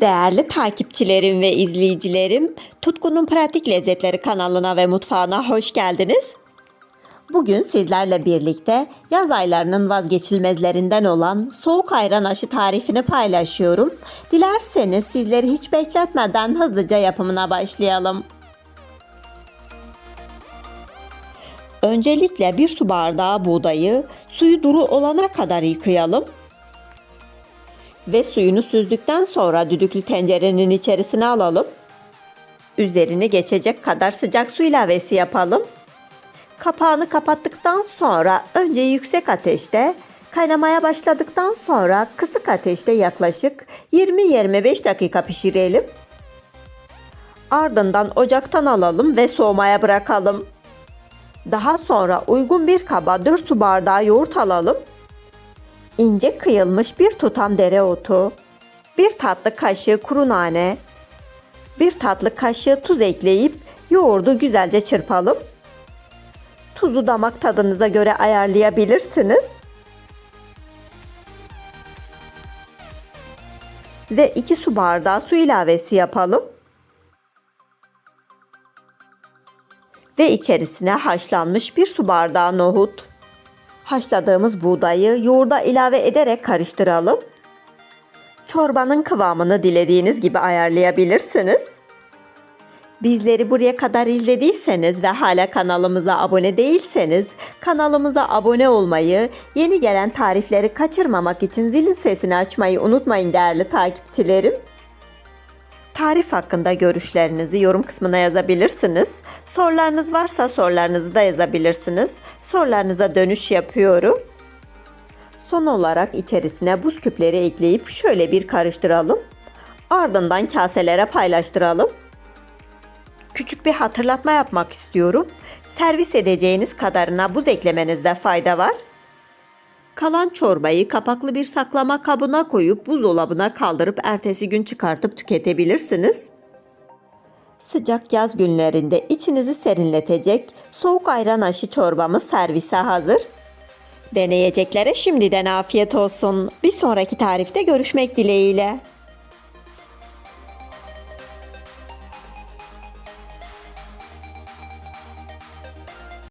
Değerli takipçilerim ve izleyicilerim, Tutku'nun Pratik Lezzetleri kanalına ve mutfağına hoş geldiniz. Bugün sizlerle birlikte yaz aylarının vazgeçilmezlerinden olan soğuk ayran aşı tarifini paylaşıyorum. Dilerseniz sizleri hiç bekletmeden hızlıca yapımına başlayalım. Öncelikle bir su bardağı buğdayı suyu duru olana kadar yıkayalım ve suyunu süzdükten sonra düdüklü tencerenin içerisine alalım. Üzerine geçecek kadar sıcak su ilavesi yapalım. Kapağını kapattıktan sonra önce yüksek ateşte, kaynamaya başladıktan sonra kısık ateşte yaklaşık 20-25 dakika pişirelim. Ardından ocaktan alalım ve soğumaya bırakalım. Daha sonra uygun bir kaba 4 su bardağı yoğurt alalım ince kıyılmış bir tutam dereotu, bir tatlı kaşığı kuru nane, bir tatlı kaşığı tuz ekleyip yoğurdu güzelce çırpalım. Tuzu damak tadınıza göre ayarlayabilirsiniz. Ve 2 su bardağı su ilavesi yapalım. Ve içerisine haşlanmış bir su bardağı nohut, Haşladığımız buğdayı yoğurda ilave ederek karıştıralım. Çorbanın kıvamını dilediğiniz gibi ayarlayabilirsiniz. Bizleri buraya kadar izlediyseniz ve hala kanalımıza abone değilseniz kanalımıza abone olmayı, yeni gelen tarifleri kaçırmamak için zilin sesini açmayı unutmayın değerli takipçilerim. Tarif hakkında görüşlerinizi yorum kısmına yazabilirsiniz. Sorularınız varsa sorularınızı da yazabilirsiniz. Sorularınıza dönüş yapıyorum. Son olarak içerisine buz küpleri ekleyip şöyle bir karıştıralım. Ardından kaselere paylaştıralım. Küçük bir hatırlatma yapmak istiyorum. Servis edeceğiniz kadarına buz eklemenizde fayda var. Kalan çorbayı kapaklı bir saklama kabına koyup buzdolabına kaldırıp ertesi gün çıkartıp tüketebilirsiniz. Sıcak yaz günlerinde içinizi serinletecek soğuk ayran aşı çorbamız servise hazır. Deneyeceklere şimdiden afiyet olsun. Bir sonraki tarifte görüşmek dileğiyle.